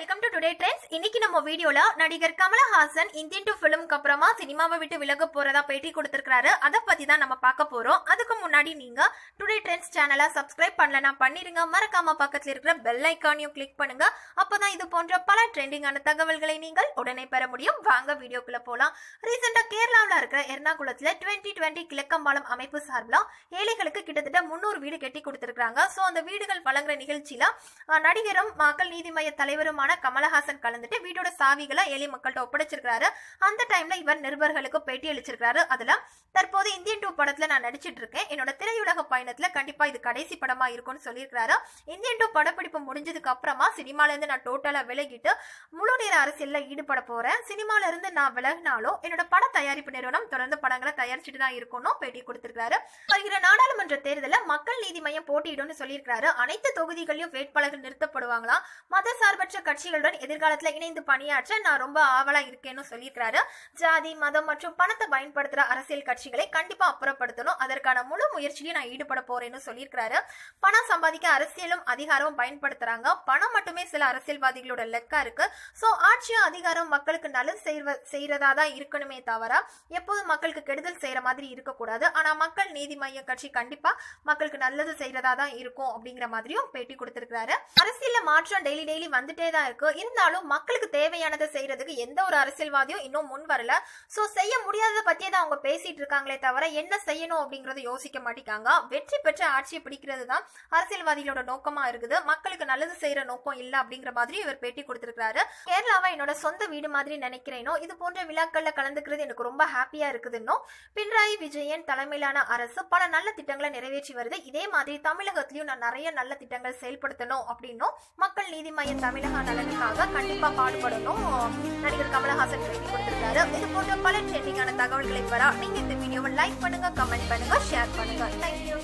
Today trends இன்னைக்கு நம்ம வீடியோல நடிகர் கமலஹாசன் இந்தியன் டு ஃபிலிம்க்கு அப்புறமா சினிமாவை விட்டு விலக போறதா பேட்டி கொடுத்திருக்காரு அதை பத்தி தான் நம்ம பார்க்க போறோம். அதுக்கு முன்னாடி நீங்க டுடே ட்ரெண்ட்ஸ் சேனலை சப்ஸ்கிரைப் பண்ணலனா பண்ணிருங்க. மறக்காம பக்கத்துல இருக்கிற பெல் ஐக்கானையும் கிளிக் பண்ணுங்க. அப்பதான் இது போன்ற பல ட்ரெண்டிங்கான தகவல்களை நீங்கள் உடனே பெற முடியும். வாங்க வீடியோக்குள்ள போலாம். ரீசெண்டா கேரளாவில் இருக்கிற எர்ணாகுளத்துல டுவெண்ட்டி டுவெண்ட்டி கிழக்கம்பாலம் அமைப்பு சார்பில் ஏழைகளுக்கு கிட்டத்தட்ட முன்னூறு வீடு கட்டி கொடுத்திருக்காங்க ஸோ அந்த வீடுகள் வழங்குற நிகழ்ச்சியில நடிகரும் மக்கள் நீதி மய்ய தலைவருமான கமலஹாசன் கலந்துட்டு வீட்டோட சாவிகளை ஏழை மக்கள்கிட்ட ஒப்படைச்சிருக்காரு அந்த டைம்ல இவர் நிருபர்களுக்கு பேட்டி அளிச்சிருக்காரு அதுல தற்போது இந்தியன் டூ படத்துல நான் நடிச்சிட்டு இருக்கேன். என்னோட திரையுலக பயணத்துல கண்டிப்பா இது கடைசி படமா இருக்கும்னு சொல்லியிருக்காரு இந்தியன் டூ படப்பிடிப்பு முடிஞ்சதுக்கு அப்புறமா சினிமால இருந்து நான் டோட்டலா விலகிட்டு முழு நேர அரசியல்ல ஈடுபட போறேன். சினிமால இருந்து நான் விலகினாலும் என்னோட பட தயாரிப்பு நிறுவனம் தொடர்ந்து படங்களை தயாரிச்சுட்டு தான் இருக்கணும் பேட்டி கொடுத்திருக்காரு வருகிற நாடாளுமன்ற தேர்தலில் மக்கள் நீதி மையம் போட்டியிடும்னு சொல்லியிருக்காரு அனைத்து தொகுதிகளையும் வேட்பாளர்கள் நிறுத்தப்படுவாங்களாம். மத சார்பற்ற கட்சிகளுடன் எதிர்காலத்துல இணைந்து பணியாற்ற நான் ரொம்ப ஆவலா இருக்கேன்னு சொல்லியிருக்கிறாரு. ஜாதி மதம் மற்றும் பணத்தை பயன்படுத்துற அரசியல் கட்சிகளை கண்டிப்பா அப்புறப்படுத்தணும். அதற்கான முழு முயற்சியிலையும் நான் ஈடுபட போறேன்னு சொல்லியிருக்காரு பணம் சம்பாதிக்க அரசியலும் அதிகாரமும் பயன்படுத்துறாங்க. பணம் மட்டுமே சில அரசியல்வாதிகளோட லெக்கா இருக்கு. சோ ஆட்சியும் அதிகாரம் மக்களுக்கு நல்லது செய்வ செய்யறதா தான் இருக்கணுமே தவிர எப்போதும் மக்களுக்கு கெடுதல் செய்யற மாதிரி இருக்கக்கூடாது. ஆனா மக்கள் நீதி மைய கட்சி கண்டிப்பா மக்களுக்கு நல்லது செய்யறதா தான் இருக்கும் அப்படிங்கிற மாதிரியும் பேட்டி கொடுத்திருக்காரு அரசியல்ல மாற்றம் டெய்லி டெய்லி வந்துட்டே தான் இருக்கு. இருந்தாலும் மக்களுக்கு தேவையானதை செய்யறதுக்கு எந்த ஒரு அரசியல்வாதியும் இன்னும் முன் வரல. சோ செய்ய முடியாததை பத்தியே தான் அவங்க பேசிட்டு இருக்காங்களே தவிர என்ன செய்யணும் அப்படிங்கறத யோசிக்க மாட்டேங்காங்க வெற்றி பெற்ற ஆட்சியை பிடிக்கிறது தான் அரசியல்வாதிகளோட நோக்கமா இருக்குது. மக்களுக்கு நல்லது செய்யற நோக்கம் இல்ல அப்படிங்கிற மாதிரி இவர் பேட்டி கொடுத்திருக்காரு கேரளாவை என்னோட சொந்த வீடு மாதிரி நினைக்கிறேனோ இது போன்ற விழாக்கள்ல கலந்துக்கிறது எனக்கு ரொம்ப ஹாப்பியா இருக்குதுன்னோ பினராயி விஜயன் தலைமையிலான அரசு பல நல்ல திட்டங்களை நிறைவேற்றி வருது. இதே மாதிரி தமிழகத்திலயும் நான் நிறைய நல்ல திட்டங்கள் செயல்படுத்தணும் அப்படின்னும் மக்கள் நீதி மையம் தமிழக நலனுக்காக கண்டிப்பா பாடுபடணும். நடிகர் கமலஹாசன் பேட்டி கொடுத்திருக்காரு. இது போன்ற பல ட்ரெண்டிங்கான தகவல்களை பெற நீங்க இந்த வீடியோவை லைக் பண்ணுங்க கமெண்ட் பண்ணுங்க ஷேர் பண்ணுங்க. தேங்க்யூ